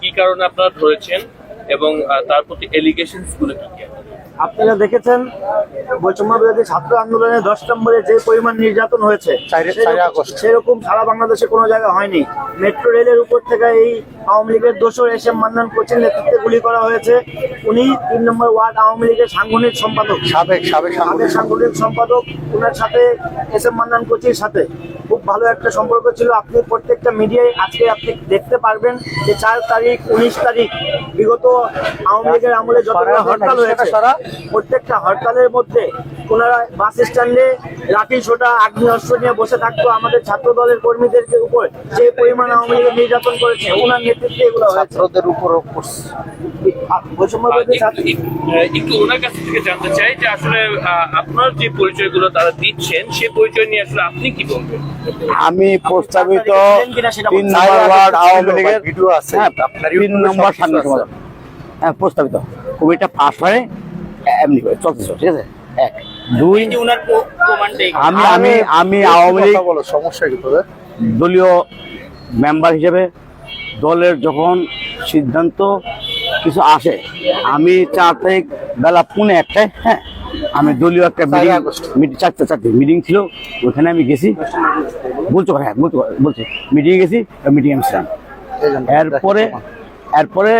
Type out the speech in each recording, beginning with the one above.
কি কারণে আপনারা ধরেছেন এবং তার প্রতি এলিগেশনগুলো কি কি? আপনারা দেখেছেন বৈষম্য বিরোধী ছাত্র আন্দোলনে দশ নম্বরে যে পরিমাণ নির্যাতন হয়েছে সেরকম সারা বাংলাদেশে কোনো জায়গায় হয়নি। মেট্রো রেলের উপর থেকে এই আওয়ামী লীগের দোষর এস এম মান্নান কোচের নেতৃত্বে গুলি করা হয়েছে। উনি তিন নম্বর ওয়ার্ড আওয়ামী লীগের সাংগঠনিক সম্পাদক। সাবেক সাবেক আমাদের সাংগঠনিক। সাংগঠনিক সম্পাদক। ওনার সাথে এস এম মান্নান কোচির সাথে খুব ভালো একটা সম্পর্ক ছিল। আপনি প্রত্যেকটা মিডিয়ায় আজকে আপনি দেখতে পারবেন যে চার তারিখ উনিশ তারিখ বিগত আওয়ামী লীগের আমলে যতগুলো হরতাল হয়েছে প্রত্যেকটা হরতালের মধ্যে ওনারা বাস স্ট্যান্ডে লাঠি ছোটা আগ্নেয়াস্ত্র নিয়ে বসে থাকতো। আমাদের ছাত্র দলের কর্মীদেরকে উপর যে পরিমাণ আওয়ামী লীগের নির্যাতন করেছে ওনার নেতৃত্বে এগুলো ছাত্রদের। বৈষম্য একটু- ছাত্র একটু- একটু ওনার কাছ থেকে জানতে চাই যে আসলে আপনার যে পরিচয়গুলো তারা দিচ্ছেন সেই পরিচয় নিয়ে আসলে আপনি কি বলবেন? আমি প্রস্তাবিত কিনা সেটা তিন নম্বর ওয়ার্ড আওয়ামী লীগের ভিডিও আছে হ্যাঁ আপনার তিন নম্বর সামনে হ্যাঁ প্রস্তাবিত। কবিটা পাস হয়ে এমনি করে চলতেছে ঠিক আছে? দুই আমি আমি আমি আওয়ামী লীগ সমস্যা কি দলীয় মেম্বার হিসেবে দলের যখন সিদ্ধান্ত কিছু আসে আমি চার তারিখ বেলা পুনে একটায় হ্যাঁ আমি দলীয় একটা মিটিং মিটিং চারটে চারটে মিটিং ছিল ওখানে আমি গেছি। বলছো হ্যাঁ বলছো বলছি। মিটিংয়ে গেছি মিটিং আমি ছিলাম। এরপরে এরপরে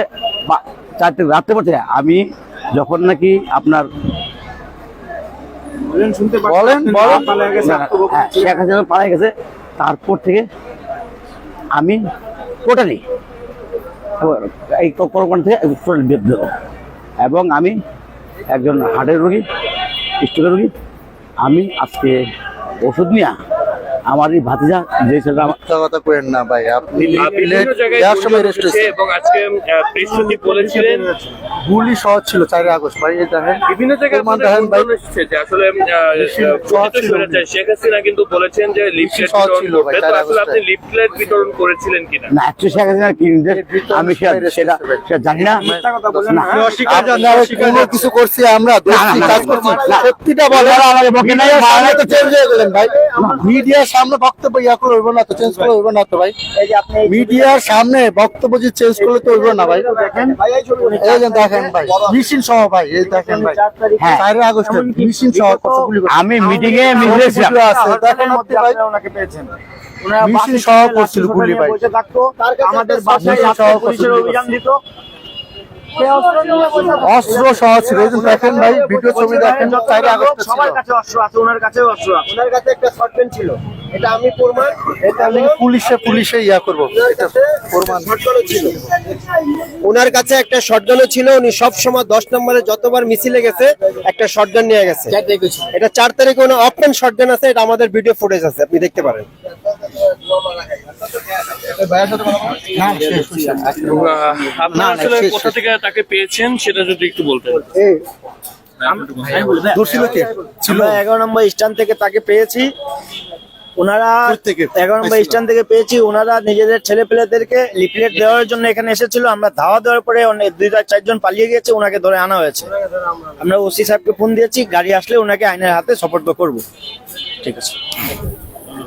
বা- চারটে রাত্রে পড়ছে আমি যখন নাকি আপনার বলেন, হ্যাঁ, শেখ হাসিনা পালাই গেছে। তারপর থেকে আমি টোটালি এই কর্মকাণ্ড থেকে টোটালি বিরুদ্ধ। এবং আমি একজন হার্টের রোগী স্ট্রোকের রোগী। আমি আজকে ওষুধ নিয়ে আমার এই ভাতিজা যে ছেলেটা কথা করেন না ভাই আপনি সময় রেস্ট এবং আজকে বলেছিলেন। গুলি সহজ ছিল চারে আগস্ট ভাই এই দেখেন। বিভিন্ন জায়গায় আপনাদের দেখেন ভাই। এসেছে যে আসলে শেখ হাসিনা কিন্তু বলেছেন যে লিফলেট সহজ ছিল ভাই। আসলে আপনি। লিফলেট বিতরণ করেছিলেন কিনা? না একটু শেখ হাসিনার কি আমি সেটা সেটা জানি না। না। কোনো কিছু করছি আমরা দোষী কাজ করছি। সত্যিটা বলে আপনারা আমাকে বকেন নাই, মিডিয়ার সামনে মারা তো চেঞ্জ হয়ে গেলেন ভাই। মিডিয়ার সামনে বক্তব্য ইয়া করে হইব না তো চেঞ্জ করে হইব না তো ভাই। এই যে আপনি মিডিয়ার সামনে বক্তব্য যে চেঞ্জ করলে তো হইব না ভাই। দেখেন উনি এই যে দেখেন ভাই মিশন সহ ভাই এই দেখেন ভাই। চার তারিখে হ্যাঁ। চারে আগস্টে মিশন সহ কতগুলি আমি মিটিং এ মিটিং ছিলাম। ভিডিও আছে দেখেন আপনি ভাই ওনাকে পেয়েছেন। সহ করছিল গুলি ভাই। আমাদের বাসায় পুলিশের অভিযান দিত। অস্ত্র সহ ছিল। দেখেন ভাই ভিডিও ছবি দেখেন চারে আগস্টে ছিল। সবার কাছে অস্ত্র আছে ওনার কাছেও অস্ত্র আছে। ওনার কাছে একটা শর্টপেন ছিল। এটা আমি প্রমাণ এটা আমি পুলিশে পুলিশে ইয়া করব। এটা প্রমাণ। ছিল। ওনার কাছে একটা শটগানও ছিল উনি সব সময় দশ নম্বরে যতবার মিছিলে গেছে একটা শটগান নিয়ে গেছে। এটা চার তারিখে ওনার অপেন শটগান আছে এটা আমাদের ভিডিও ফুটেজ আছে আপনি দেখতে পারেন। এবং, আহ, আপনারা আসলে কোথা থেকে তাকে পেয়েছেন সেটা যদি একটু বলতেন। দূর এগারো নম্বর স্ট্যান্ড থেকে তাকে পেয়েছি। ওনারা এগারো নম্বর স্ট্যান্ড থেকে পেয়েছি। ওনারা নিজেদের ছেলে পেলেদেরকে লিফলেট দেওয়ার জন্য এখানে এসেছিল। আমরা ধাওয়া দেওয়ার পরে অনেক দুই চার চারজন পালিয়ে গিয়েছে ওনাকে ধরে আনা হয়েছে। আমরা ওসি সাহেবকে ফোন দিয়েছি গাড়ি আসলে ওনাকে আইনের হাতে সপর্দ করব। ঠিক আছে।